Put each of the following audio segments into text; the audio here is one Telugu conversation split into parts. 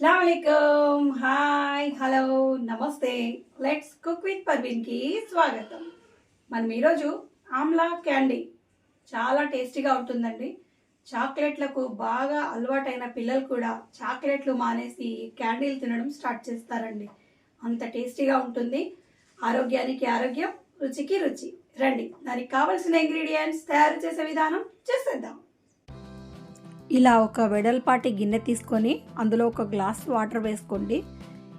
అస్సలం హాయ్ హలో నమస్తే. లెట్స్ కుక్ విత్ పర్వీన్కి స్వాగతం. మనం ఈరోజు ఆమ్లా క్యాండీ. చాలా టేస్టీగా ఉంటుందండి. చాక్లెట్లకు బాగా అలవాటైన పిల్లలు కూడా చాక్లెట్లు మానేసి క్యాండీలు తినడం స్టార్ట్ చేస్తారండి. అంత టేస్టీగా ఉంటుంది. ఆరోగ్యానికి ఆరోగ్యం రుచికి రుచి. రండి దానికి కావలసిన ఇంగ్రీడియంట్స్ తయారు చేసే విధానం చేసేద్దాం. ఇలా ఒక వెడల్పాటి గిన్నె తీసుకొని అందులో ఒక గ్లాస్ వాటర్ వేసుకోండి.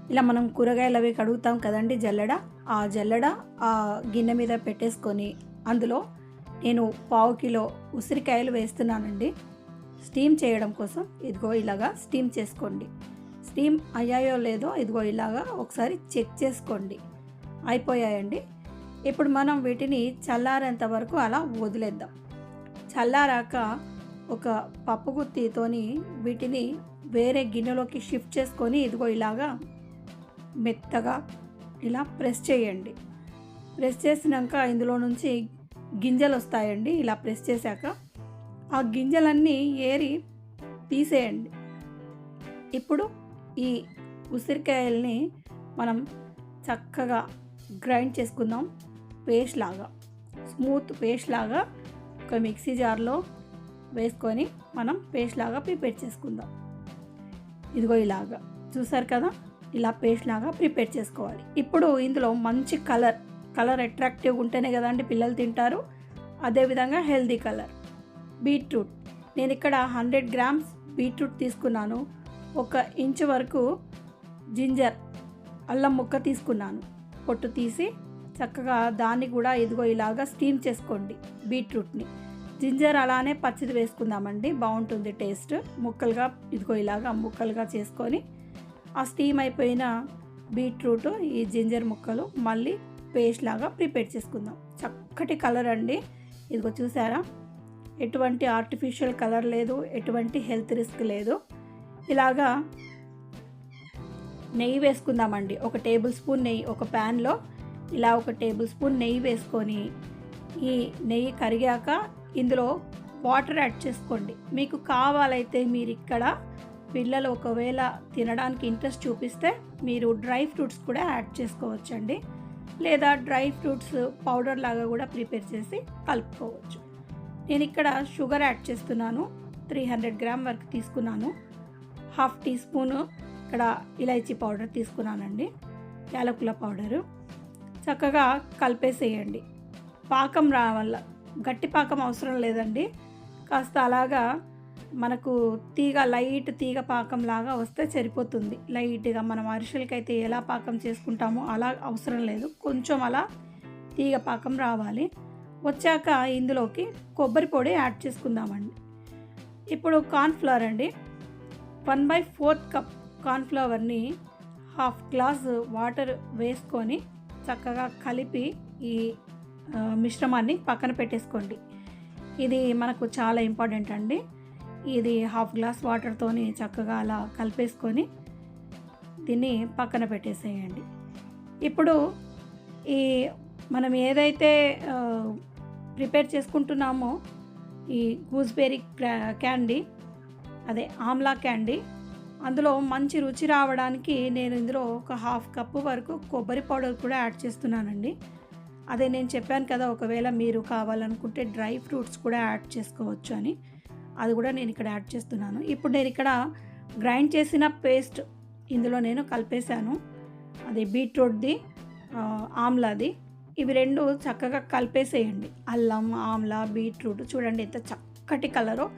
ఇలా మనం కూరగాయలు అవి కడుగుతాం కదండి జల్లెడ. ఆ జల్లెడ ఆ గిన్నె మీద పెట్టేసుకొని అందులో నేను పావు కిలో ఉసిరికాయలు వేస్తున్నానండి. స్టీమ్ చేయడం కోసం ఇదిగో ఇలాగా స్టీమ్ చేసుకోండి. స్టీమ్ అయ్యాయో లేదో ఇదిగో ఇలాగా ఒకసారి చెక్ చేసుకోండి. అయిపోయాయండి. ఇప్పుడు మనం వీటిని చల్లారేంత వరకు అలా వదిలేద్దాం. చల్లారాక ఒక పప్పు గుత్తితోని వీటిని వేరే గిన్నెలోకి షిఫ్ట్ చేసుకొని ఇదిగో ఇలాగా మెత్తగా ఇలా ప్రెస్ చేయండి. ప్రెస్ చేసినాక ఇందులో నుంచి గింజలు వస్తాయండి. ఇలా ప్రెస్ చేశాక ఆ గింజలన్నీ ఏరి తీసేయండి. ఇప్పుడు ఈ ఉసిరికాయల్ని మనం చక్కగా గ్రైండ్ చేసుకుందాం. పేస్ట్ లాగా స్మూత్ పేస్ట్ లాగా ఒక మిక్సీ జార్లో వేసుకొని మనం పేస్ట్ లాగా ప్రిపేర్ చేసుకుందాం. ఇదిగో ఇలాగా. చూసారు కదా? ఇలా పేస్ట్ లాగా ప్రిపేర్ చేసుకోవాలి. ఇప్పుడు ఇందులో మంచి కలర్ కలర్ అట్రాక్టివ్గా ఉంటేనే కదండి పిల్లలు తింటారు. అదేవిధంగా హెల్దీ కలర్ బీట్రూట్. నేను ఇక్కడ హండ్రెడ్ గ్రామ్స్ బీట్రూట్ తీసుకున్నాను. ఒక ఇంచు వరకు జింజర్ అల్లం ముక్క తీసుకున్నాను. పొట్టు తీసి చక్కగా దాన్ని కూడా ఇదిగో ఇలాగా స్టీమ్ చేసుకోండి బీట్రూట్ని. జింజర్ అలానే పచ్చిది వేసుకుందామండి. బాగుంటుంది టేస్ట్. ముక్కలుగా ఇదిగో ఇలాగా ముక్కలుగా చేసుకొని ఆ స్టీమ్ అయిపోయిన బీట్రూట్ ఈ జింజర్ ముక్కలు మళ్ళీ పేస్ట్ లాగా ప్రిపేర్ చేసుకుందాం. చక్కటి కలర్ అండి. ఇదిగో చూసారా? ఎటువంటి ఆర్టిఫిషియల్ కలర్ లేదు ఎటువంటి హెల్త్ రిస్క్ లేదు. ఇలాగా నెయ్యి వేసుకుందామండి. ఒక టేబుల్ స్పూన్ నెయ్యి ఒక ప్యాన్లో. ఇలా ఒక టేబుల్ స్పూన్ నెయ్యి వేసుకొని ఈ నెయ్యి కరిగాక ఇందులో వాటర్ యాడ్ చేసుకోండి. మీకు కావాలైతే మీరు ఇక్కడ పిల్లలు ఒకవేళ తినడానికి ఇంట్రెస్ట్ చూపిస్తే మీరు డ్రై ఫ్రూట్స్ కూడా యాడ్ చేసుకోవచ్చండి. లేదా డ్రై ఫ్రూట్స్ పౌడర్ లాగా కూడా ప్రిపేర్ చేసి కలుపుకోవచ్చు. నేను ఇక్కడ షుగర్ యాడ్ చేస్తున్నాను. త్రీ హండ్రెడ్ గ్రామ్ వరకు తీసుకున్నాను. హాఫ్ టీ స్పూను ఇక్కడ ఇలైచీ పౌడర్ తీసుకున్నానండి. యాలకుల పౌడరు. చక్కగా కలిపేసేయండి. పాకం రావాల గట్టి పాకం అవసరం లేదండి. కాస్త అలాగా మనకు తీగ లైట్ తీగ పాకం లాగా వస్తే సరిపోతుంది. లైట్గా మనం అరిసెలకైతే ఎలా పాకం చేసుకుంటామో అలా అవసరం లేదు. కొంచెం అలా తీగ పాకం రావాలి. వచ్చాక ఇందులోకి కొబ్బరి పొడి యాడ్ చేసుకుందామండి. ఇప్పుడు కార్న్ఫ్లవర్ అండి. వన్ బై ఫోర్త్ కప్ కార్న్ఫ్లవర్ని హాఫ్ గ్లాస్ వాటర్ వేసుకొని చక్కగా కలిపి ఈ మిశ్రమాన్ని పక్కన పెట్టేసుకోండి. ఇది మనకు చాలా ఇంపార్టెంట్ అండి. ఇది హాఫ్ గ్లాస్ వాటర్తోని చక్కగా అలా కలిపేసుకొని దీన్ని పక్కన పెట్టేసేయండి. ఇప్పుడు ఈ మనం ఏదైతే ప్రిపేర్ చేసుకుంటున్నామో ఈ గూస్బెర్రీ క్యాండీ అదే ఆమ్లా క్యాండీ అందులో మంచి రుచి రావడానికి నేను ఇందులో ఒక హాఫ్ కప్పు వరకు కొబ్బరి పౌడర్ కూడా యాడ్ చేస్తున్నానండి. అదే నేను చెప్పాను కదా ఒకవేళ మీరు కావాలనుకుంటే డ్రై ఫ్రూట్స్ కూడా యాడ్ చేసుకోవచ్చు అని. అది కూడా నేను ఇక్కడ యాడ్ చేస్తున్నాను. ఇప్పుడు నేను ఇక్కడ గ్రైండ్ చేసిన పేస్ట్ ఇందులో నేను కలిపేశాను. అది బీట్రూట్ది ఆమ్లాది. ఇవి రెండు చక్కగా కలిపేసేయండి. అల్లం ఆమ్లా బీట్రూట్ చూడండి ఎంత చక్కటి కలరో.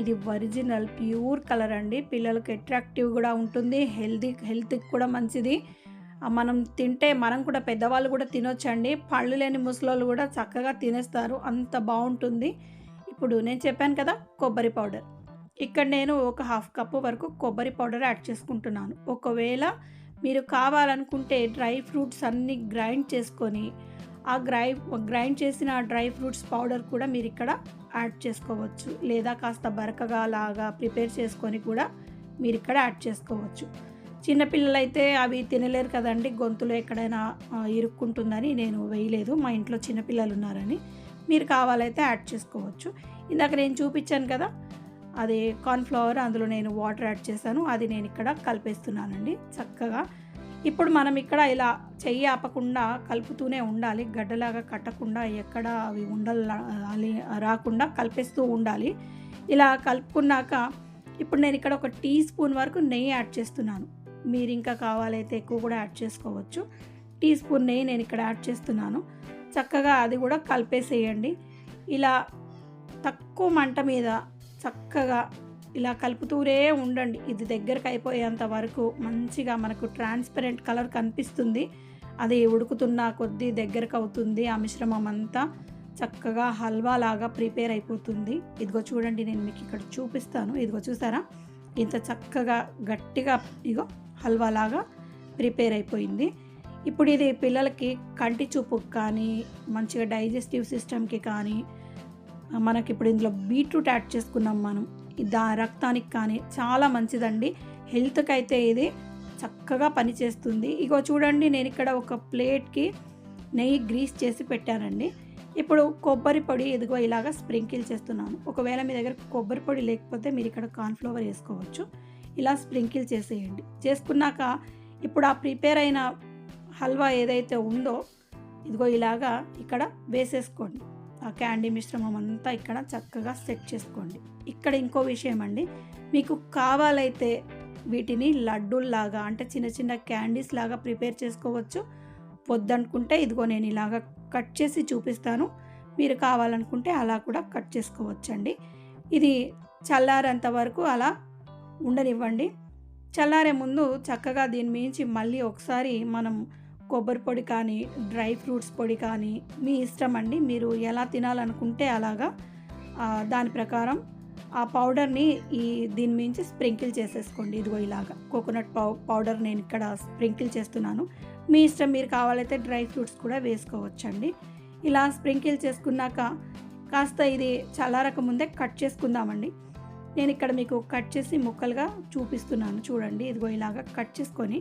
ఇది ఒరిజినల్ ప్యూర్ కలర్ అండి. పిల్లలకు అట్రాక్టివ్ కూడా ఉంటుంది. హెల్దీ హెల్త్కి కూడా మంచిది. మనం తింటే మనం కూడా పెద్దవాళ్ళు కూడా తినొచ్చండి. పళ్ళు లేని ముసలోళ్ళు కూడా చక్కగా తినేస్తారు. అంత బాగుంటుంది. ఇప్పుడు నేను చెప్పాను కదా కొబ్బరి పౌడర్. ఇక్కడ నేను ఒక హాఫ్ కప్పు వరకు కొబ్బరి పౌడర్ యాడ్ చేసుకుంటున్నాను. ఒకవేళ మీరు కావాలనుకుంటే డ్రై ఫ్రూట్స్ అన్నీ గ్రైండ్ చేసుకొని ఆ గ్రై గ్రైండ్ చేసిన డ్రై ఫ్రూట్స్ పౌడర్ కూడా మీరు ఇక్కడ యాడ్ చేసుకోవచ్చు. లేదా కాస్త బరకగా లాగా ప్రిపేర్ చేసుకొని కూడా మీరు ఇక్కడ యాడ్ చేసుకోవచ్చు. చిన్నపిల్లలైతే అవి తినలేరు కదండి. గొంతులో ఎక్కడైనా ఇరుక్కుంటుందని నేను వేయలేదు. మా ఇంట్లో చిన్నపిల్లలు ఉన్నారని మీరు కావాలైతే యాడ్ చేసుకోవచ్చు. ఇందాక నేను చూపించాను కదా అది కార్న్ఫ్లవర్ అందులో నేను వాటర్ యాడ్ చేశాను. అది నేను ఇక్కడ కలిపేస్తున్నానండి చక్కగా. ఇప్పుడు మనం ఇక్కడ ఇలా చెయ్యి ఆపకుండా కలుపుతూనే ఉండాలి. గడ్డలాగా కట్టకుండా ఎక్కడ అవి ఉండాలి రాకుండా కలిపేస్తూ ఉండాలి. ఇలా కలుపుకున్నాక ఇప్పుడు నేను ఇక్కడ ఒక టీ స్పూన్ వరకు నెయ్యి యాడ్ చేస్తున్నాను. మీరు ఇంకా కావాలైతే ఎక్కువ కూడా యాడ్ చేసుకోవచ్చు. టీ స్పూన్ నెయ్యి నేను ఇక్కడ యాడ్ చేస్తున్నాను. చక్కగా అది కూడా కలిపేసేయండి. ఇలా తక్కువ మంట మీద చక్కగా ఇలా కలుపుతూనే ఉండండి. ఇది దగ్గరకు అయిపోయేంత వరకు మంచిగా మనకు ట్రాన్స్పరెంట్ కలర్ కనిపిస్తుంది. అది ఉడుకుతున్న కొద్దీ దగ్గరకు అవుతుంది ఆ మిశ్రమం అంతా. చక్కగా హల్వా లాగా ప్రిపేర్ అయిపోతుంది. ఇదిగో చూడండి నేను మీకు ఇక్కడ చూపిస్తాను. ఇదిగో చూసారా? ఇంత చక్కగా గట్టిగా ఇగో హల్వా లాగా ప్రిపేర్ అయిపోయింది. ఇప్పుడు ఇది పిల్లలకి కంటి చూపుకి కానీ మంచిగా డైజెస్టివ్ సిస్టమ్కి కానీ మనకి ఇప్పుడు ఇందులో బీట్రూట్ యాడ్ చేసుకున్నాం మనం. దా రక్తానికి కానీ చాలా మంచిదండి. హెల్త్కి అయితే ఇది చక్కగా పనిచేస్తుంది. ఇగో చూడండి నేను ఇక్కడ ఒక ప్లేట్కి నెయ్యి గ్రీస్ చేసి పెట్టానండి. ఇప్పుడు కొబ్బరి పొడి ఇదిగో ఇలాగ స్ప్రింకిల్ చేస్తున్నాను. ఒకవేళ మీ దగ్గర కొబ్బరి పొడి లేకపోతే మీరు ఇక్కడ కార్న్ఫ్లవర్ వేసుకోవచ్చు. ఇలా స్ప్రింకిల్ చేసేయండి. చేసుకున్నాక ఇప్పుడు ఆ ప్రిపేర్ అయిన హల్వా ఏదైతే ఉందో ఇదిగో ఇలాగా ఇక్కడ వేసేసుకోండి. ఆ క్యాండీ మిశ్రమం అంతా ఇక్కడ చక్కగా సెట్ చేసుకోండి. ఇక్కడ ఇంకో విషయం అండి మీకు కావాలైతే వీటిని లడ్డూల్లాగా అంటే చిన్న చిన్న క్యాండీస్ లాగా ప్రిపేర్ చేసుకోవచ్చు. వద్దనుకుంటే ఇదిగో నేను ఇలాగా కట్ చేసి చూపిస్తాను. మీరు కావాలనుకుంటే అలా కూడా కట్ చేసుకోవచ్చండి. ఇది చల్లారంత వరకు అలా ఉండనివ్వండి. చల్లారే ముందు చక్కగా దీని మించి మళ్ళీ ఒకసారి మనం కొబ్బరి పొడి కానీ డ్రై ఫ్రూట్స్ పొడి కానీ మీ ఇష్టం అండి. మీరు ఎలా తినాలనుకుంటే అలాగా దాని ప్రకారం ఆ పౌడర్ని ఈ దీని మించి స్ప్రింకిల్ చేసేసుకోండి. ఇదిగో ఇలాగా కోకోనట్ పౌ పౌడర్ నేను ఇక్కడ స్ప్రింకిల్ చేస్తున్నాను. మీ ఇష్టం మీరు కావాలైతే డ్రై ఫ్రూట్స్ కూడా వేసుకోవచ్చండి. ఇలా స్ప్రింకిల్ చేసుకున్నాక కాస్త ఇది చల్లారక ముందే కట్ చేసుకుందామండి. నేను ఇక్కడ మీకు కట్ చేసి ముక్కలుగా చూపిస్తున్నాను. చూడండి ఇదిగో ఇలాగా కట్ చేసుకొని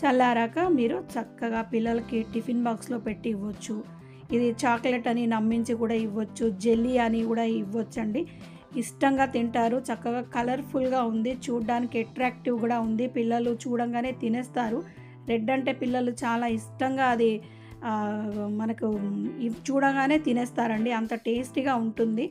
చల్లారాక మీరు చక్కగా పిల్లలకి టిఫిన్ బాక్స్లో పెట్టి ఇవ్వచ్చు. ఇది చాక్లెట్ అని నమ్మించి కూడా ఇవ్వచ్చు జెల్లీ అని కూడా ఇవ్వచ్చండి. ఇష్టంగా తింటారు చక్కగా కలర్ఫుల్గా ఉంది చూడడానికి అట్రాక్టివ్ కూడా ఉంది. పిల్లలు చూడంగానే తినేస్తారు. రెడ్ అంటే పిల్లలు చాలా ఇష్టంగా అది మనకు చూడగానే తినేస్తారండి. అంత టేస్టీగా ఉంటుంది.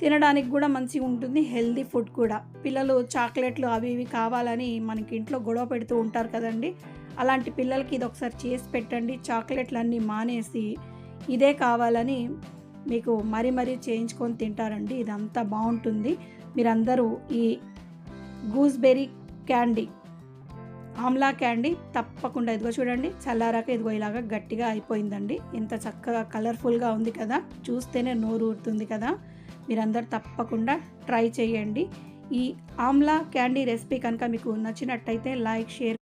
తినడానికి కూడా మంచిగా ఉంటుంది హెల్దీ ఫుడ్ కూడా. పిల్లలు చాక్లెట్లు అవి ఇవి కావాలని మనకి ఇంట్లో గొడవ పెడుతూ ఉంటారు కదండి. అలాంటి పిల్లలకి ఇది ఒకసారి చేసి పెట్టండి చాక్లెట్లు అన్నీ మానేసి ఇదే కావాలని మీకు మరీ మరీ చేయించుకొని తింటారండి ఇదంతా బాగుంటుంది. మీరందరూ ఈ గూస్బెర్రీ క్యాండీ ఆమ్లా క్యాండీ తప్పకుండా ఇదిగో చూడండి చల్లారాక ఇదిగో ఇలాగా గట్టిగా అయిపోయిందండి. ఇంత చక్కగా కలర్ఫుల్గా ఉంది కదా చూస్తేనే నోరు ఊరుతుంది కదా. మీరందరూ తప్పకుండా ట్రై చేయండి. ఈ ఆమ్లా క్యాండీ రెసిపీ కనుక మీకు నచ్చినట్టయితే లైక్ షేర్